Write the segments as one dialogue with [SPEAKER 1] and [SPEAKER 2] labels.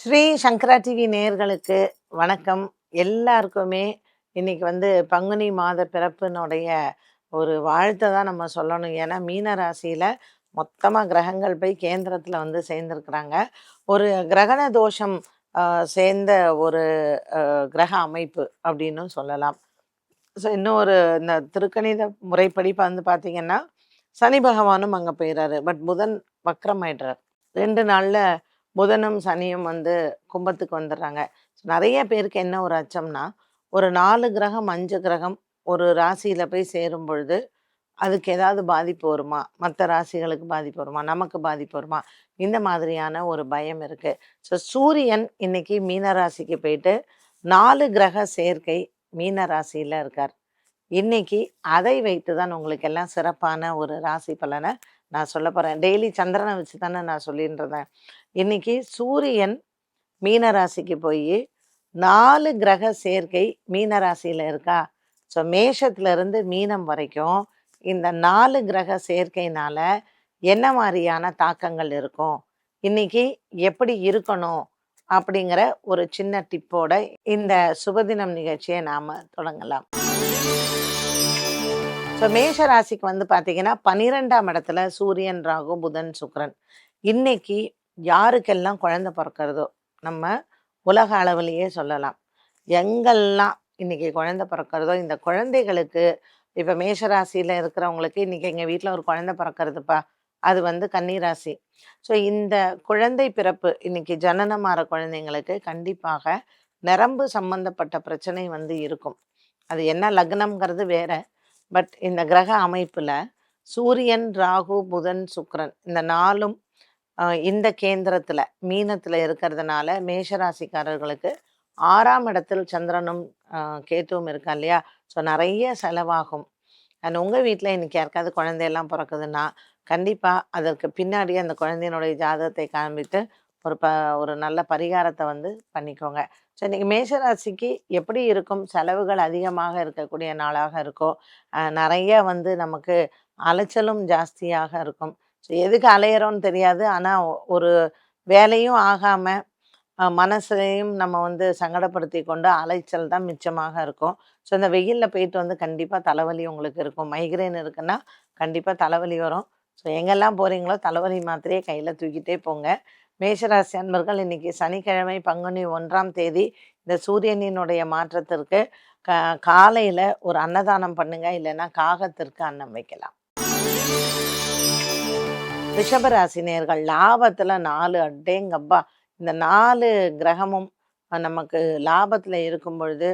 [SPEAKER 1] ஸ்ரீ சங்கரா TV நேர்களுக்கு வணக்கம். எல்லாருக்குமே இன்னைக்கு வந்து பங்குனி மாத பிறப்பினுடைய ஒரு வாழ்த்தை தான் நம்ம சொல்லணும். ஏன்னா மீன ராசியில் மொத்தமாக கிரகங்கள் போய் கேந்திரத்தில் வந்து சேர்ந்துருக்குறாங்க. ஒரு கிரகண தோஷம் சேர்ந்த ஒரு கிரக அமைப்பு அப்படின்னு சொல்லலாம். ஸோ இன்னும் ஒரு இந்த திருக்கணித முறைப்படி வந்து பார்த்திங்கன்னா சனி பகவானும் அங்கே போயிடுறாரு பட் புதன் வக்ரமாயிடுறார். ரெண்டு நாளில் புதனும் சனியும் வந்து கும்பத்துக்கு வந்துடுறாங்க நிறைய பேருக்கு என்ன ஒரு அச்சம்னா ஒரு நாலு கிரகம் அஞ்சு கிரகம் ஒரு ராசியில் போய் சேரும் பொழுது அதுக்கு ஏதாவது பாதிப்பு வருமா? மற்ற ராசிகளுக்கு பாதிப்பு வருமா? நமக்கு பாதிப்பு வருமா? இந்த மாதிரியான ஒரு பயம் இருக்குது ஸோ சூரியன் இன்னைக்கு மீனராசிக்கு போயிட்டு நாலு கிரக சேர்க்கை மீனராசியில் இருக்கார். இன்னைக்கு அதை வைத்து தான் உங்களுக்கு எல்லாம் சிறப்பான ஒரு ராசி பலனை நான் சொல்ல போகிறேன் டெய்லி சந்திரனை வச்சு தானே நான் சொல்லின்றதேன் இன்னைக்கு சூரியன் மீன ராசிக்கு போய் நாலு கிரக சேர்க்கை மீனராசியில் இருக்கா? ஸோ மேஷத்துலேருந்து மீனம் வரைக்கும் இந்த நாலு கிரக சேர்க்கையினால் என்ன மாதிரியான தாக்கங்கள் இருக்கும்? இன்னைக்கு எப்படி இருக்கணும்? அப்படிங்கிற ஒரு சின்ன டிப்போட இந்த சுபதினம் நிகழ்ச்சியை நாம தொடங்கலாம். ஸோ மேஷ ராசிக்கு வந்து பார்த்தீங்கன்னா பன்னிரெண்டாம் இடத்துல சூரியன் ராகு புதன் சுக்ரன் இன்னைக்கு யாருக்கெல்லாம் குழந்தை பிறக்கிறதோ நம்ம உலக அளவிலேயே சொல்லலாம். எங்கெல்லாம் இன்னைக்கு குழந்தை பிறக்கிறதோ இந்த குழந்தைகளுக்கு இப்போ மேஷராசியில் இருக்கிறவங்களுக்கு இன்னைக்கு எங்கள் வீட்டில் ஒரு குழந்தை பிறக்கிறதுப்பா அது வந்து கன்னிராசி. ஸோ இந்த குழந்தை பிறப்பு இன்னைக்கு ஜனனமாற குழந்தைங்களுக்கு கண்டிப்பாக நரம்பு சம்பந்தப்பட்ட பிரச்சனை வந்து இருக்கும். அது என்ன லக்னம்ங்கிறது வேற. பட் இந்த கிரக அமைப்பில் சூரியன் ராகு புதன் சுக்ரன் இந்த நாலும் இந்த கேந்திரத்தில் மீனத்தில் இருக்கிறதுனால மேஷராசிக்காரர்களுக்கு ஆறாம் இடத்தில் சந்திரனும் கேத்துவும் இருக்கா இல்லையா? ஸோ நிறைய செலவாகும். அண்ட் உங்கள் வீட்டில் இன்னைக்கு யாருக்காவது குழந்தையெல்லாம் பிறக்குதுன்னா கண்டிப்பாக அதற்கு பின்னாடி அந்த குழந்தையினுடைய ஜாதகத்தை காண்பித்து ஒரு ப ஒரு நல்ல பரிகாரத்தை வந்து பண்ணிக்கோங்க. ஸோ இன்னைக்கு மேஷராசிக்கு எப்படி இருக்கும்? செலவுகள் அதிகமாக இருக்கக்கூடிய நாளாக இருக்கோ நிறைய வந்து நமக்கு அலைச்சலும் ஜாஸ்தியாக இருக்கும். ஸோ எதுக்கு அலையிறோன்னு தெரியாது. ஆனால் ஒரு வேலையும் ஆகாமல் மனசையும் நம்ம வந்து சங்கடப்படுத்தி கொண்டு அலைச்சல் தான் மிச்சமாக இருக்கும். ஸோ இந்த வெயிலில் போயிட்டு வந்து கண்டிப்பாக தலைவலி உங்களுக்கு இருக்கும். மைக்ரேன் இருக்குன்னா கண்டிப்பாக தலைவலி வரும். ஸோ எங்கெல்லாம் போகிறீங்களோ தலைவலி மாத்திரையே கையில் தூக்கிட்டே போங்க. மேஷராசி அன்பர்கள் இன்னைக்கு சனிக்கிழமை பங்குனி ஒன்றாம் தேதி இந்த சூரியனினுடைய மாற்றத்திற்கு க காலையில் ஒரு அன்னதானம் பண்ணுங்க இல்லைன்னா காகத்திற்கு அன்னம் வைக்கலாம். ரிஷபராசினியர்கள் லாபத்துல நாலு அட்டேங்கப்பா இந்த நாலு கிரகமும் நமக்கு லாபத்துல இருக்கும் பொழுது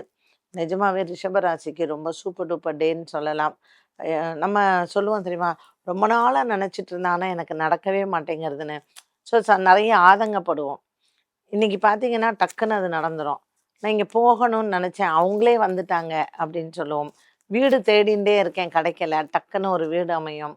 [SPEAKER 1] நிஜமாவே ரிஷபராசிக்கு ரொம்ப சூப்பர் டூப்பர் டேன்னு சொல்லலாம். நம்ம சொல்லுவோம் தெரியுமா? ரொம்ப நாளாக நினச்சிட்டு இருந்தானா எனக்கு நடக்கவே மாட்டேங்கிறதுன்னு. ஸோ நிறைய ஆதங்கப்படுவோம். இன்றைக்கி பார்த்தீங்கன்னா டக்குன்னு அது நடந்துடும் நான் இங்கே போகணும்னு நினச்சேன். அவங்களே வந்துட்டாங்க அப்படின்னு சொல்லுவோம். வீடு தேடிகிட்டே இருக்கேன் கிடைக்கல. டக்குன்னு ஒரு வீடு அமையும்.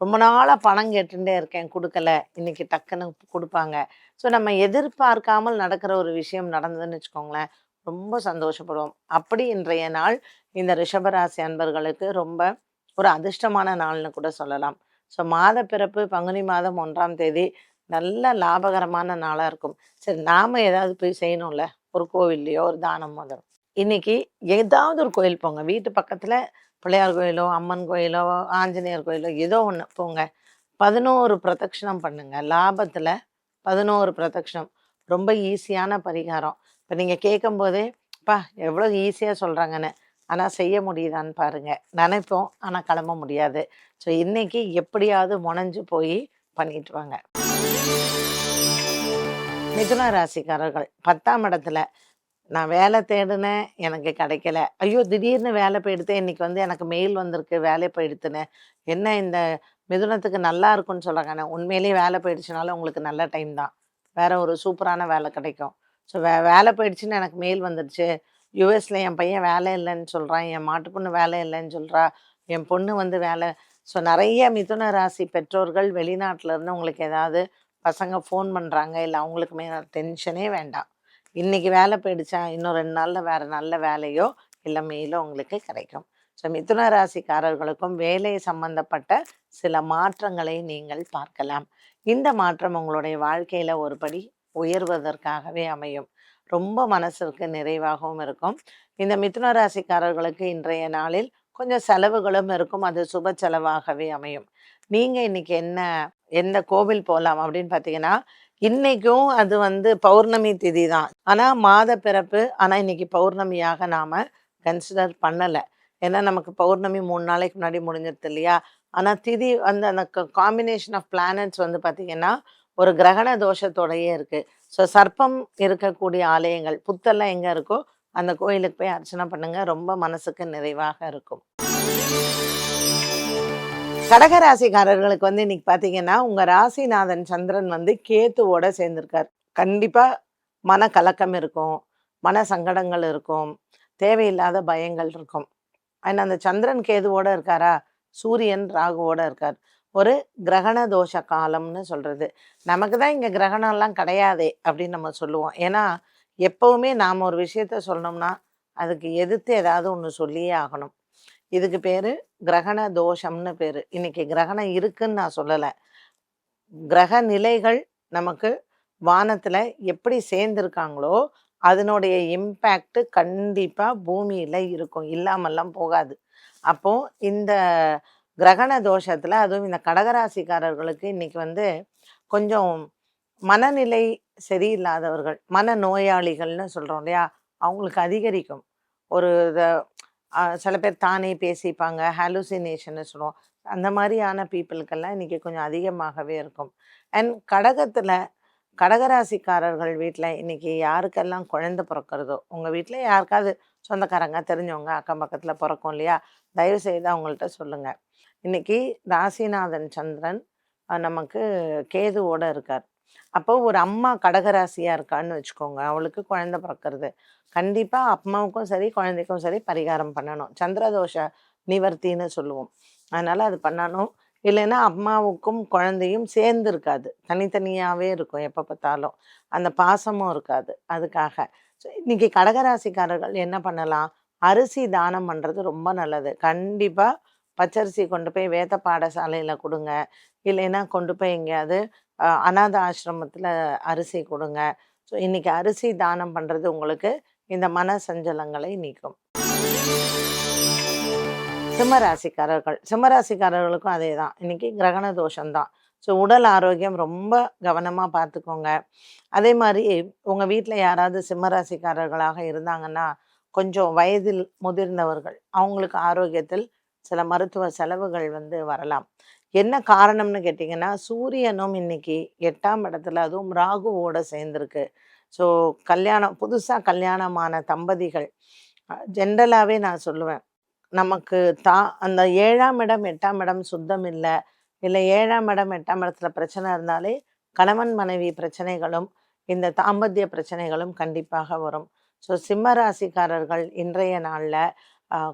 [SPEAKER 1] ரொம்ப நாளாக பணம் கேட்டுட்டே இருக்கேன். கொடுக்கல. இன்னைக்கு டக்குன்னு கொடுப்பாங்க. ஸோ நம்ம எதிர்பார்க்காமல் நடக்கிற ஒரு விஷயம் நடந்ததுன்னு வச்சுக்கோங்களேன் ரொம்ப சந்தோஷப்படுவோம். அப்படி இன்றைய நாள் இந்த ரிஷபராசி அன்பர்களுக்கு ரொம்ப ஒரு அதிர்ஷ்டமான நாள்னு கூட சொல்லலாம். ஸோ மாத பிறப்பு பங்குனி மாதம் ஒன்றாம் தேதி நல்ல லாபகரமான நாளாக இருக்கும். சரி நாம ஏதாவது போய் செய்யணும்ல? ஒரு கோவில்லையோ ஒரு தானம் முதல் இன்னைக்கு ஏதாவது ஒரு கோயில் போங்க. வீட்டு பக்கத்தில் பிள்ளையார் கோயிலோ அம்மன் கோயிலோ ஆஞ்சநேயர் கோயிலோ ஏதோ ஒன்று போங்க. பதினோரு பிரதட்சணம் பண்ணுங்கள் லாபத்தில் பதினோரு பிரதட்சணம். ரொம்ப ஈஸியான பரிகாரம். இப்போ நீங்கள் கேட்கும் போதே பா எவ்வளோ ஈஸியாக சொல்கிறாங்கன்னு ஆனால் செய்ய முடியுதான்னு பாருங்கள் நினைப்போம் ஆனால் கிளம்ப முடியாது. ஸோ இன்னைக்கு எப்படியாவது முனைஞ்சு போய் பண்ணிட்டு வாங்க. மிதுன ராசிக்காரர்கள் பத்தாம் இடத்துல நான் வேலை தேடினேன் எனக்கு கிடைக்கல. ஐயோ திடீர்னு வேலை போயிடுத்து இன்னைக்கு வந்து எனக்கு மெயில் வந்திருக்கு வேலை போயிடுத்துனேன் என்ன இந்த மிதுனத்துக்கு நல்லா இருக்கும்னு சொல்கிறாங்க உண்மையிலேயே வேலை போயிடுச்சுனாலும் உங்களுக்கு நல்ல டைம் தான். வேற ஒரு சூப்பரான வேலை கிடைக்கும். ஸோ வே வேலை போயிடுச்சுன்னு எனக்கு மெயில் வந்துடுச்சு யூஎஸில் என் பையன் வேலை இல்லைன்னு சொல்கிறான் என் மாட்டு பொண்ணு வேலை இல்லைன்னு சொல்கிறா என் பொண்ணு வந்து வேலை ஸோ நிறைய மிதுன ராசி பெற்றோர்கள் வெளிநாட்டிலேருந்து உங்களுக்கு ஏதாவது பசங்க ஃபோன் பண்ணுறாங்க இல்லை அவங்களுக்குமே டென்ஷனே வேண்டாம். இன்றைக்கி வேலை போயிடுச்சா இன்னும் ரெண்டு நாளில் வேறு நல்ல வேலையோ இல்லை மெயிலோ உங்களுக்கு கிடைக்கும். ஸோ மிதுன ராசிக்காரர்களுக்கும் வேலை சம்பந்தப்பட்ட சில மாற்றங்களை நீங்கள் பார்க்கலாம். இந்த மாற்றம் உங்களுடைய வாழ்க்கையில் ஒருபடி உயர்வதற்காகவே அமையும். ரொம்ப மனசிற்கு நிறைவாகவும் இருக்கும். இந்த மிதுன ராசிக்காரர்களுக்கு இன்றைய நாளில் கொஞ்சம் செலவுகளும் இருக்கும். அது சுப செலவாகவே அமையும். நீங்கள் இன்னைக்கு என்ன எந்த கோவில் போகலாம் அப்படின்னு பார்த்தீங்கன்னா இன்னைக்கும் அது வந்து பௌர்ணமி திதி தான். ஆனால் மாத பிறப்பு ஆனால் இன்னைக்கு பௌர்ணமியாக நாம் கன்சிடர் பண்ணலை. ஏன்னா நமக்கு பௌர்ணமி மூணு நாளைக்கு முன்னாடி முடிஞ்சிருது இல்லையா? ஆனால் திதி வந்து அந்த காம்பினேஷன் ஆஃப் பிளானட்ஸ் வந்து பார்த்திங்கன்னா ஒரு கிரகண தோஷத்தோடையே இருக்குது ஸோ சர்ப்பம் இருக்கக்கூடிய ஆலயங்கள் புத்தெல்லாம் எங்கே இருக்கோ அந்த கோயிலுக்கு போய் அர்ச்சனை பண்ணுங்க. ரொம்ப மனசுக்கு நிறைவாக இருக்கும். கடகராசிக்காரர்களுக்கு வந்து இன்னைக்கு பார்த்தீங்கன்னா உங்க ராசிநாதன் சந்திரன் வந்து கேத்துவோட சேர்ந்திருக்கார். கண்டிப்பா மன கலக்கம் இருக்கும். மன சங்கடங்கள் இருக்கும். தேவையில்லாத பயங்கள் இருக்கும். அண்ட் அந்த சந்திரன் கேதுவோட இருக்காரா? சூரியன் ராகுவோட இருக்கார். ஒரு கிரகண தோஷ காலம்னு சொல்றது. நமக்கு தான் இங்க கிரகணம்லாம் கிடையாதே அப்படின்னு நம்ம சொல்லுவோம். ஏன்னா எப்பவுமே நாம் ஒரு விஷயத்த சொன்னோம்னா அதுக்கு எதிர்த்து ஏதாவது ஒன்று சொல்லியே ஆகணும். இதுக்கு பேர் கிரகண தோஷம்னு பேர். இன்னைக்கு கிரகணம் இருக்குன்னு நான் சொல்லலை. கிரக நிலைகள் நமக்கு வானத்தில் எப்படி சேர்ந்துருக்காங்களோ அதனுடைய இம்பேக்ட் கண்டிப்பாக பூமியில் இருக்கும். இல்லாமல்லாம் போகாது. அப்போது இந்த கிரகண தோஷத்தில் அதுவும் இந்த கடகராசிக்காரர்களுக்கு இன்றைக்கி வந்து கொஞ்சம் மனநிலை சரியில்லாதவர்கள் மன நோயாளிகள்னு சொல்கிறோம் இல்லையா? அவங்களுக்கு அதிகரிக்கும். ஒரு இதை சில பேர் தானே பேசிப்பாங்க ஹாலுசினேஷன்னு சொல்லுவோம். அந்த மாதிரியான பீப்புளுக்கெல்லாம் இன்னைக்கு கொஞ்சம் அதிகமாகவே இருக்கும். அண்ட் கடகத்தில் கடகராசிக்காரர்கள் வீட்டில் இன்றைக்கி யாருக்கெல்லாம் குழந்த பிறக்கிறதோ உங்கள் வீட்டில் யாருக்காவது சொந்தக்காரங்க தெரிஞ்சவங்க அக்கம் பக்கத்தில் பிறக்கும் இல்லையா? தயவு செய்து அவங்கள்ட்ட சொல்லுங்கள் இன்றைக்கி ராசிநாதன் சந்திரன் நமக்கு கேதுவோட இருக்கார். அப்போ ஒரு அம்மா கடகராசியாக இருக்கான்னு வச்சுக்கோங்க. அவளுக்கு குழந்தை பிறக்கிறது. கண்டிப்பாக அம்மாவுக்கும் சரி குழந்தைக்கும் சரி பரிகாரம் பண்ணணும். சந்திரதோஷ நிவர்த்தின்னு சொல்லுவோம். அதனால் அது பண்ணணும். இல்லைன்னா அம்மாவுக்கும் குழந்தையும் சேர்ந்து இருக்காது. தனித்தனியாகவே இருக்கும் எப்போ பார்த்தாலும். அந்த பாசமும் இருக்காது அதுக்காக. ஸோ இன்னைக்கு கடகராசிக்காரர்கள் என்ன பண்ணலாம்? அரிசி தானம் பண்ணுறது ரொம்ப நல்லது. கண்டிப்பாக பச்சரிசி கொண்டு போய் வேத பாடசாலையில் கொடுங்க. இல்லைன்னா கொண்டு போய் எங்கேயாவது அனாத அநாத ஆசிரமத்தில் அரிசி கொடுங்க. ஸோ இன்றைக்கி அரிசி தானம் பண்ணுறது உங்களுக்கு இந்த மன சஞ்சலங்களை நீக்கும். சிம்மராசிக்காரர்கள் சிம்மராசிக்காரர்களுக்கும் அதே தான் இன்னைக்கு கிரகண தோஷம்தான். ஸோ உடல் ஆரோக்கியம் ரொம்ப கவனமாக பார்த்துக்கோங்க அதே மாதிரி உங்கள் வீட்டில் யாராவது சிம்மராசிக்காரர்களாக இருந்தாங்கன்னா கொஞ்சம் வயதில் முதிர்ந்தவர்கள் அவங்களுக்கு ஆரோக்கியத்தில் சில மருத்துவ செலவுகள் வந்து வரலாம். என்ன காரணம்னு கேட்டிங்கன்னா சூரியனும் இன்னைக்கு எட்டாம் இடத்துல அதுவும் ராகுவோட சேர்ந்துருக்கு. ஸோ கல்யாணம் புதுசாக கல்யாணமான தம்பதிகள். ஜென்ரலாகவே நான் சொல்லுவேன். நமக்கு தா அந்த ஏழாம் இடம் எட்டாம் இடம் சுத்தம் இல்லை. இல்லை ஏழாம் இடம் எட்டாம் இடத்துல பிரச்சனை இருந்தாலே கணவன் மனைவி பிரச்சனைகளும் இந்த தாம்பத்திய பிரச்சனைகளும் கண்டிப்பாக வரும். ஸோ சிம்ம ராசிக்காரர்கள் இன்றைய நாளில்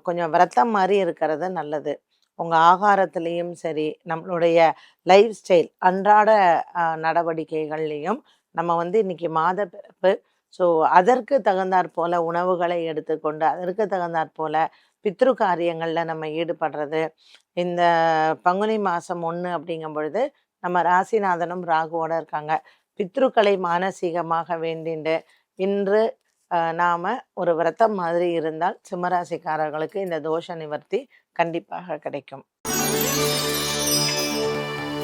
[SPEAKER 1] கொஞ்சம் விரத்தம் மாதிரி இருக்கிறது நல்லது. உங்கள் ஆகாரத்துலேயும் சரி நம்மளுடைய லைஃப் ஸ்டைல் அன்றாட நடவடிக்கைகள்லேயும் நம்ம வந்து இன்னைக்கு மாத பிறப்பு. ஸோ அதற்கு தகுந்தாற் போல் உணவுகளை எடுத்துக்கொண்டு அதற்கு தகுந்தாற் போல் பித்ரு காரியங்களில் நம்ம ஈடுபடுறது. இந்த பங்குனி மாதம் ஒன்று அப்படிங்கும் பொழுது நம்ம ராசிநாதனும் ராகுவோட இருக்காங்க. பித்ருக்களை மானசீகமாக வேண்டிண்டு இன்று நாம் ஒரு விரதம் மாதிரி இருந்தால் சிம்மராசிக்காரர்களுக்கு இந்த தோஷ நிவர்த்தி கண்டிப்பாக கிடைக்கும்.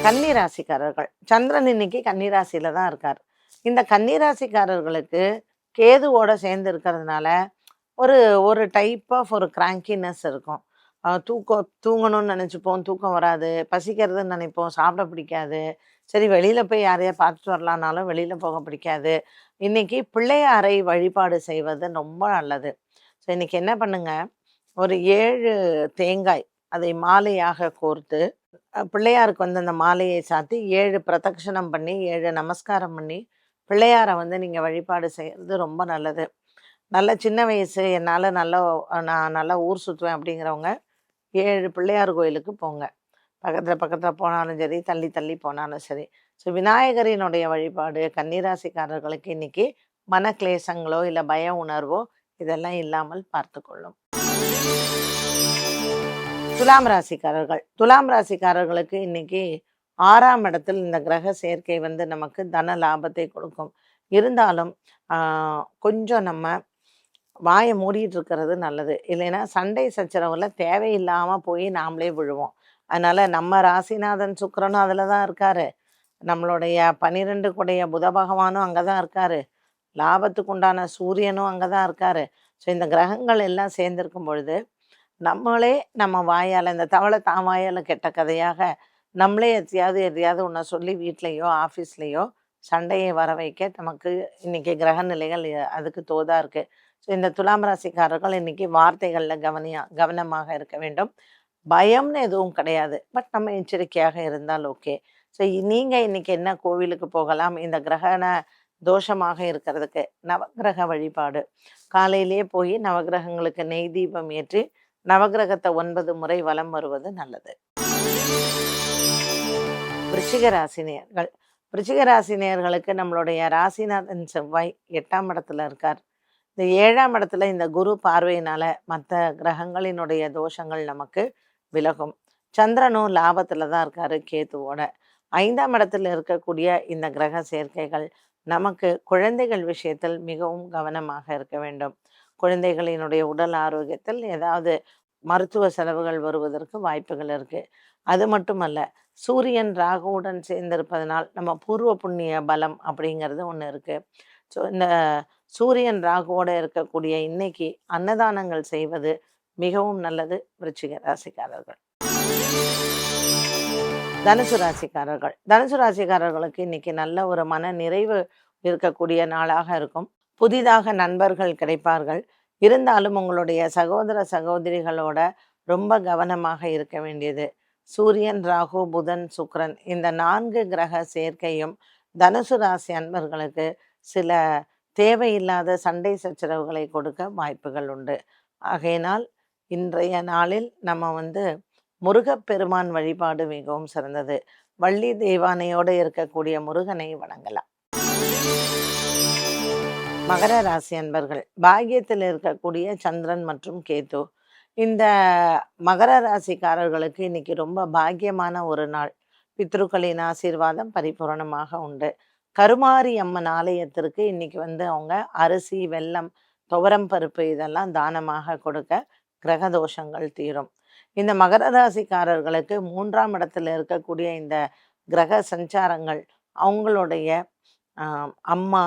[SPEAKER 1] கன்னிராசிக்காரர்கள். சந்திரன் இன்னைக்கு கன்னிராசியில தான் இருக்கார். இந்த கன்னிராசிக்காரர்களுக்கு கேதுவோட சேர்ந்து இருக்கிறதுனால ஒரு ஒரு டைப் ஆஃப் ஒரு கிராங்கினஸ் இருக்கும். தூக்கம் தூங்கணும்னு நினச்சிப்போம். தூக்கம் வராது. பசிக்கிறதுன்னு நினைப்போம். சாப்பிட பிடிக்காது. சரி வெளியில் போய் யாரையா பார்த்துட்டு வரலான்னாலும் வெளியில் போக பிடிக்காது. இன்னைக்கு பிள்ளையாரை வழிபாடு செய்வது ரொம்ப நல்லது. ஸோ இன்னைக்கு என்ன பண்ணுங்கள் ஒரு ஏழு தேங்காய் அதை மாலையாக கோர்த்து பிள்ளையாருக்கு வந்து அந்த மாலையை சாத்தி ஏழு பிரதட்சணம் பண்ணி ஏழு நமஸ்காரம் பண்ணி பிள்ளையாரை வந்து நீங்கள் வழிபாடு செய்கிறது ரொம்ப நல்லது. நல்ல சின்ன வயசு என்னால் நல்ல நான் நல்லா ஊர் சுற்றுவேன் அப்படிங்கிறவங்க ஏழு பிள்ளையார் கோயிலுக்கு போங்க. பக்கத்தில் பக்கத்தில் போனாலும் சரி தள்ளி தள்ளி போனாலும் சரி. ஸோ விநாயகரினுடைய வழிபாடு கன்னிராசிக்காரர்களுக்கு இன்னைக்கு மன கிளேசங்களோ இல்லை பய உணர்வோ இதெல்லாம் இல்லாமல் பார்த்துக்கொள்ளும். துலாம் ராசிக்காரர்கள். துலாம் ராசிக்காரர்களுக்கு இன்னைக்கு ஆறாம் இடத்தில் இந்த கிரக சேர்க்கை வந்து நமக்கு தன லாபத்தை கொடுக்கும். இருந்தாலும் கொஞ்சம் நம்ம வாயை மூடிட்டு இருக்கிறது நல்லது. இல்லைன்னா சண்டை சச்சரவுல தேவையில்லாம போய் நாமளே விழுவோம். அதனால நம்ம ராசிநாதன் சுக்கிரனும் அதுல தான் இருக்காரு. நம்மளுடைய பன்னிரெண்டு கூடைய புத பகவானும் அங்கே தான் இருக்காரு. லாபத்துக்கு உண்டான சூரியனும் அங்கே தான் இருக்காரு. ஸோ இந்த கிரகங்கள் எல்லாம் சேர்ந்திருக்கும் பொழுது நம்மளே நம்ம வாயால் இந்த தவளை தான் வாயால் கெட்ட கதையாக நம்மளே எதையாவது எதையாவது ஒன்றை சொல்லி வீட்லேயோ ஆஃபீஸ்லேயோ சண்டையை வர வைக்க நமக்கு இன்றைக்கி கிரக நிலைகள் அதுக்கு தோதா இருக்குது ஸோ இந்த துலாம் ராசிக்காரர்கள் இன்றைக்கி வார்த்தைகளில் கவனியா கவனமாக இருக்க வேண்டும். பயம்னு எதுவும் கிடையாது. பட் நம்ம எச்சரிக்கையாக இருந்தால் ஓகே ஸோ நீங்கள் இன்றைக்கி என்ன கோவிலுக்கு போகலாம்? இந்த கிரகண தோஷமாக இருக்கிறதுக்கு நவக்கிரக வழிபாடு. காலையிலேயே போய் நவக்கிரகங்களுக்கு நெய் தீபம் ஏற்றி நவக்கிரகத்தை ஒன்பது முறை வலம் வருவது நல்லது. விருச்சிக ராசினியர்கள் நம்மளுடைய ராசிநாதன் செவ்வாய் எட்டாம் இடத்துல இருக்கார். இந்த ஏழாம் இடத்துல இந்த குரு பார்வையினால மற்ற கிரகங்களினுடைய தோஷங்கள் நமக்கு விலகும். சந்திரனும் லாபத்துல தான் இருக்காரு கேத்துவோட. ஐந்தாம் இடத்துல இருக்கக்கூடிய இந்த கிரக சேர்க்கைகள் நமக்கு குழந்தைகள் விஷயத்தில் மிகவும் கவனமாக இருக்க வேண்டும். குழந்தைகளினுடைய உடல் ஆரோக்கியத்தில் ஏதாவது மருத்துவ செலவுகள் வருவதற்கு வாய்ப்புகள் இருக்கு. அது மட்டுமல்ல சூரியன் ராகுவுடன் சேர்ந்திருப்பதனால் நம்ம பூர்வ புண்ணிய பலம் அப்படிங்கிறது ஒன்று இருக்கு. ஸோ இந்த சூரியன் ராகுவோட இருக்கக்கூடிய இன்னைக்கு அன்னதானங்கள் செய்வது மிகவும் நல்லது. விருச்சிக ராசிக்காரர்கள். தனுசு ராசிக்காரர்கள். தனுசு ராசிக்காரர்களுக்கு இன்னைக்கு நல்ல ஒரு மன நிறைவு இருக்கக்கூடிய நாளாக இருக்கும். புதிதாக நண்பர்கள் கிடைப்பார்கள். இருந்தாலும் உங்களுடைய சகோதர சகோதரிகளோட ரொம்ப கவனமாக இருக்க வேண்டியது. சூரியன் ராகு புதன் சுக்ரன் இந்த நான்கு கிரக சேர்க்கையும் தனுசு ராசி அன்பர்களுக்கு சில தேவையில்லாத சண்டை சச்சரவுகளை கொடுக்க வாய்ப்புகள் உண்டு. ஆகையினால் இன்றைய நாளில் நம்ம வந்து முருகப்பெருமான் வழிபாடு மிகவும் சிறந்தது. வள்ளி தெய்வானையோடு இருக்கக்கூடிய முருகனை வணங்கலாம். மகர ராசி அன்பர்கள் பாக்கியத்தில் இருக்கக்கூடிய சந்திரன் மற்றும் கேது. இந்த மகர ராசிக்காரர்களுக்கு இன்னைக்கு ரொம்ப பாக்கியமான ஒரு நாள். பித்ருக்களின் ஆசீர்வாதம் பரிபூரணமாக உண்டு. கருமாரி அம்மன் ஆலயத்திற்கு இன்னைக்கு வந்து அவங்க அரிசி வெல்லம் துவரம் பருப்பு இதெல்லாம் தானமாக கொடுக்க கிரக தோஷங்கள் தீரும். இந்த மகர ராசிக்காரர்களுக்கு மூன்றாம் இடத்துல இருக்கக்கூடிய இந்த கிரக சஞ்சாரங்கள் அவங்களுடைய அம்மா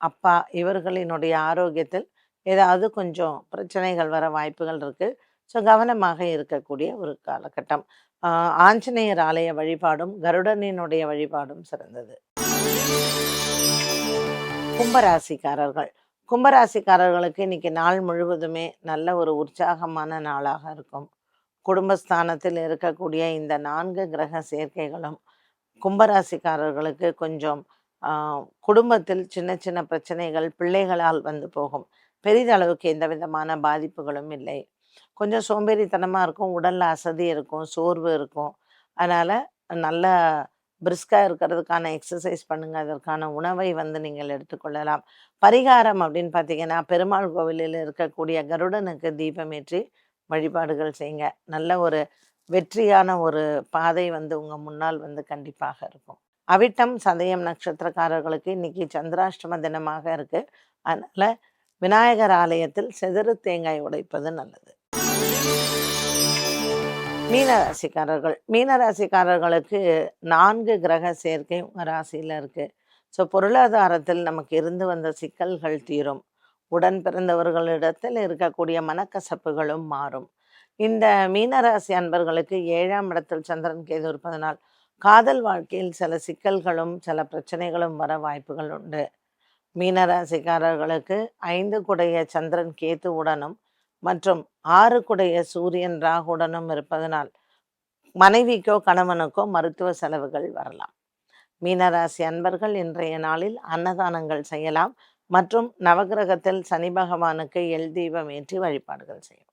[SPEAKER 1] அப்பா இவர்களினுடைய ஆரோக்கியத்தில் ஏதாவது கொஞ்சம் பிரச்சனைகள் வர வாய்ப்புகள் இருக்குது ஸோ கவனமாக இருக்கக்கூடிய ஒரு காலகட்டம். ஆஞ்சநேயர் ஆலய வழிபாடும் கருடனினுடைய வழிபாடும் சிறந்தது. கும்பராசிக்காரர்கள். கும்பராசிக்காரர்களுக்கு இன்னைக்கு நாள் முழுவதுமே நல்ல ஒரு உற்சாகமான நாளாக இருக்கும். குடும்பஸ்தானத்தில் இருக்கக்கூடிய இந்த நான்கு கிரக சேர்க்கைகளும் கும்பராசிக்காரர்களுக்கு கொஞ்சம் குடும்பத்தில் சின்ன சின்ன பிரச்சனைகள் பிள்ளைகளால் வந்து போகும். பெரிதளவுக்கு எந்த விதமான பாதிப்புகளும் இல்லை. கொஞ்சம் சோம்பேறித்தனமாக இருக்கும் உடல்ல அசதி இருக்கும் சோர்வு இருக்கும். அதனால் நல்ல பிரிஸ்காக இருக்கிறதுக்கான எக்ஸசைஸ் பண்ணுங்க. அதற்கான உணவை வந்து நீங்கள் எடுத்துக்கொள்ளலாம் பரிகாரம் அப்படின்னு பார்த்தீங்கன்னா பெருமாள் கோவிலில் இருக்கக்கூடிய கருடனுக்கு தீபமேற்றி வழிபாடுகள் செய்யுங்க நல்ல ஒரு வெற்றியான ஒரு பாதை வந்து உங்க முன்னால் வந்து கண்டிப்பாக இருக்கும். அவிட்டம் சதயம் நட்சத்திரக்காரர்களுக்கு இன்னைக்கு சந்திராஷ்டம தினமாக இருக்கு. அதனால விநாயகர் ஆலயத்தில் செதறு தேங்காய் உடைப்பது நல்லது. மீனராசிக்காரர்கள். மீனராசிக்காரர்களுக்கு நான்கு கிரக சேர்க்கை உங்கள் ராசியில் இருக்குது ஸோ பொருளாதாரத்தில் நமக்கு இருந்து வந்த சிக்கல்கள் தீரும். உடன் பிறந்தவர்களிடத்தில் இருக்கக்கூடிய மனக்கசப்புகளும் மாறும். இந்த மீனராசி அன்பர்களுக்கு ஏழாம் இடத்தில் சந்திரன் கேது இருப்பதனால் காதல் வாழ்க்கையில் சில சிக்கல்களும் சில பிரச்சனைகளும் வர வாய்ப்புகள் உண்டு. மீனராசிக்காரர்களுக்கு ஐந்து குடைய சந்திரன் கேத்துவுடனும் மற்றும் ஆறு குடைய சூரியன் ராகுடனும் இருப்பதனால் மனைவிக்கோ கணவனுக்கோ மருத்துவ செலவுகள் வரலாம். மீனராசி அன்பர்கள் இன்றைய நாளில் அன்னதானங்கள் செய்யலாம். மற்றும் நவகிரகத்தில் சனி பகவானுக்கு எல் தீபம் ஏற்றி வழிபாடுகள் செய்யும்